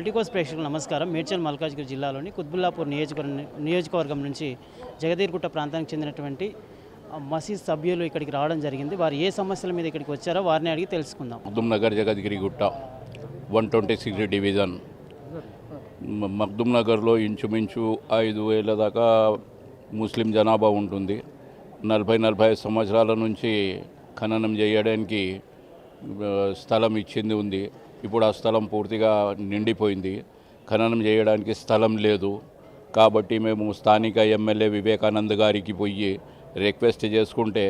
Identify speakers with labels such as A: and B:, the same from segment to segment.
A: Politicos ప్రేక్షకులకు నమస్కారం. మేడ్చల్ మల్కాజ్గిరి జిల్లాలోని కుత్బుల్లాపూర్ నియోజకవర్గం నియోజకవర్గం నుంచి జగదీర్గుట్ట ప్రాంతానికి చెందినటువంటి మసీద్ సభ్యులు ఇక్కడికి రావడం జరిగింది. వారు ఏ సమస్యల మీద ఇక్కడికి వచ్చారో వారిని అడిగి తెలుసుకుందాం.
B: Magdum Nagar Jagadgiri Gutta one twenty six division. మ- మగ్దుమ్ నగర్లో ఇంచుమించు ఐదు వేల దాకా ముస్లిం జనాభా ఉంటుంది. నలభై నలభై సంవత్సరాల నుంచి ఖననం చేయడానికి స్థలం ఇచ్చింది ఉంది. ఇప్పుడు ఆ స్థలం పూర్తిగా నిండిపోయింది. ఖననం చేయడానికి స్థలం లేదు. కాబట్టి మేము స్థానిక ఎమ్మెల్యే వివేకానంద్ గారికి పోయి రిక్వెస్ట్ చేసుకుంటే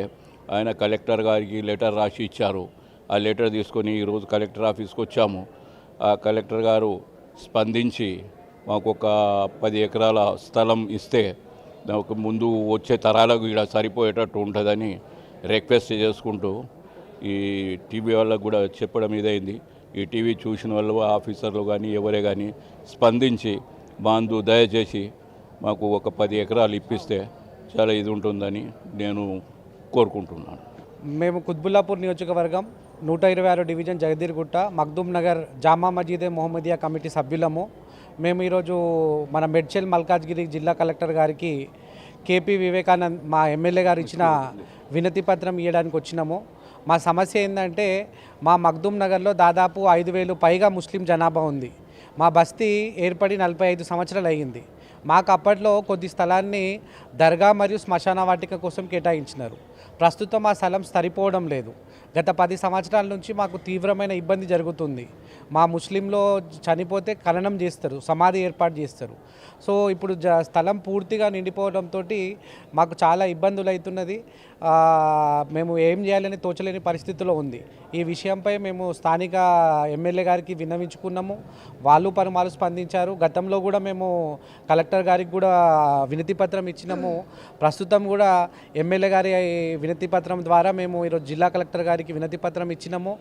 B: ఆయన కలెక్టర్ గారికి లెటర్ రాసి ఇచ్చారు. ఆ లెటర్ తీసుకొని ఈరోజు కలెక్టర్ ఆఫీస్కి వచ్చాము. ఆ కలెక్టర్ గారు స్పందించి మాకు ఒక పది ఎకరాల స్థలం ఇస్తే నాకు ముందు వచ్చే తరాలకు ఇక్కడ సరిపోయేటట్టు ఉంటుందని రిక్వెస్ట్ చేసుకుంటూ ఈ టీవీ వాళ్ళకు కూడా చెప్పడం ఇదైంది. ఈ టీవీ చూసిన వాళ్ళు ఆఫీసర్లు కానీ ఎవరే కానీ స్పందించి బాంధు దయచేసి మాకు ఒక పది ఎకరాలు ఇప్పిస్తే చాలా ఇది ఉంటుందని నేను కోరుకుంటున్నాను.
C: మేము కుత్బుల్లాపూర్ నియోజకవర్గం నూట ఇరవై ఆరు డివిజన్ జగదీర్గుట్ట మగ్దూమ్ నగర్ జామా మజీదే మొహమ్మదియా కమిటీ సభ్యులము. మేము ఈరోజు మన మెడ్చల్ మల్కాజ్గిరి జిల్లా కలెక్టర్ గారికి కేపీ వివేకానంద్ మా ఎమ్మెల్యే గారు ఇచ్చిన వినతి పత్రం ఇవ్వడానికి వచ్చినాము. మా సమస్య ఏంటంటే మా మగ్దూమ్ నగర్లో దాదాపు ఐదు వేలు పైగా ముస్లిం జనాభా ఉంది. మా బస్తీ ఏర్పడి నలభై ఐదు సంవత్సరాలు అయ్యింది. మాకు అప్పట్లో కొద్ది స్థలాన్ని దర్గా మరియు శ్మశాన వాటిక కోసం కేటాయించినారు. ప్రస్తుతం ఆ స్థలం సరిపోవడం లేదు. గత పది సంవత్సరాల నుంచి మాకు తీవ్రమైన ఇబ్బంది జరుగుతుంది. మా ముస్లింలో చనిపోతే ఖననం చేస్తారు సమాధి ఏర్పాటు చేస్తారు. సో ఇప్పుడు జ స్థలం పూర్తిగా నిండిపోవడంతో మాకు చాలా ఇబ్బందులు అవుతున్నది మేము ఏం చేయాలని తోచలేని పరిస్థితిలో ఉంది. ఈ విషయంపై మేము స్థానిక ఎమ్మెల్యే గారికి విన్నవించుకున్నాము. వాళ్ళు పరుమాలు స్పందించారు. గతంలో కూడా మేము కలెక్టర్ గారికి కూడా వినతి పత్రం ఇచ్చినాము. ప్రస్తుతం కూడా ఎమ్మెల్యే గారి వినతి పత్రం ద్వారా మేము ఈరోజు జిల్లా కలెక్టర్ గారికి వినతి పత్రం ఇచ్చినాము.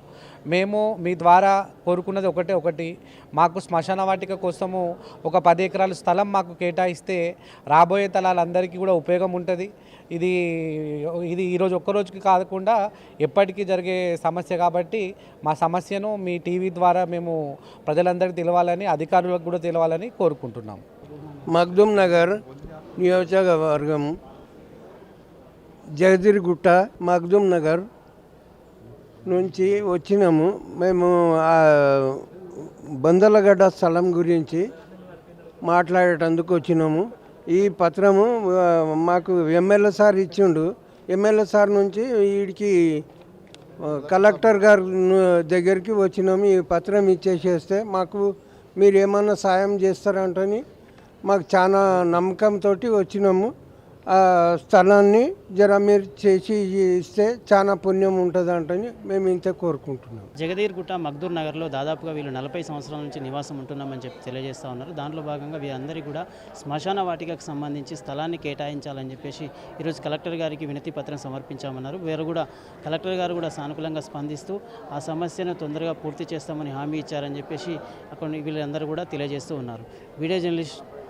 C: మేము మీ ద్వారా కోరుకున్నది ఒకటే ఒకటి. మాకు శ్మశాన వాటిక కోసము ఒక పది ఎకరాల స్థలం మాకు కేటాయిస్తే రాబోయే తలాలందరికీ కూడా ఉపయోగం ఉంటుంది. ఇది ఇది ఈరోజు ఒక్కరోజుకి కాకుండా ఎప్పటికీ జరిగే సమస్య కాబట్టి మా సమస్యను మీ టీవీ ద్వారా మేము ప్రజలందరికీ తెలవాలని అధికారులకు కూడా తెలవాలని కోరుకుంటున్నాం
D: మగ్దుమ్ నగర్ నియోజకవర్గం జగదిరిగుట్ట మగ్దుమ్ నగర్ నుంచి వచ్చినాము. మేము ఆ బందలగడ్డ స్థలం గురించి మాట్లాడేటందుకు వచ్చినాము. ఈ పత్రము మాకు ఎమ్మెల్యే సార్ ఇచ్చిండు. ఎమ్మెల్యే సార్ నుంచి వీడికి కలెక్టర్ గారి దగ్గరికి వచ్చినాము. ఈ పత్రం ఇచ్చేసేస్తే మాకు మీరు ఏమన్నా సాయం చేస్తారంటని మాకు చాలా నమ్మకంతో వచ్చినాము. స్థలాన్ని జర మీరు చేసి ఇస్తే చాలా పుణ్యం ఉంటుంది అంటని మేము ఇంత కోరుకుంటున్నాం.
A: జగదీర్గుట్ట మగ్దూర్ నగర్లో దాదాపుగా వీళ్ళు నలభై సంవత్సరాల నుంచి నివాసం ఉంటున్నామని చెప్పి తెలియజేస్తూ ఉన్నారు. దాంట్లో భాగంగా వీరందరికీ కూడా శ్మశాన వాటికకు సంబంధించి స్థలాన్ని కేటాయించాలని చెప్పేసి ఈరోజు కలెక్టర్ గారికి వినతి పత్రం సమర్పించామన్నారు. వీరు కూడా కలెక్టర్ గారు కూడా సానుకూలంగా స్పందిస్తూ ఆ సమస్యను తొందరగా పూర్తి చేస్తామని హామీ ఇచ్చారని చెప్పేసి అక్కడ వీళ్ళందరూ కూడా తెలియజేస్తూ ఉన్నారు. Video journalist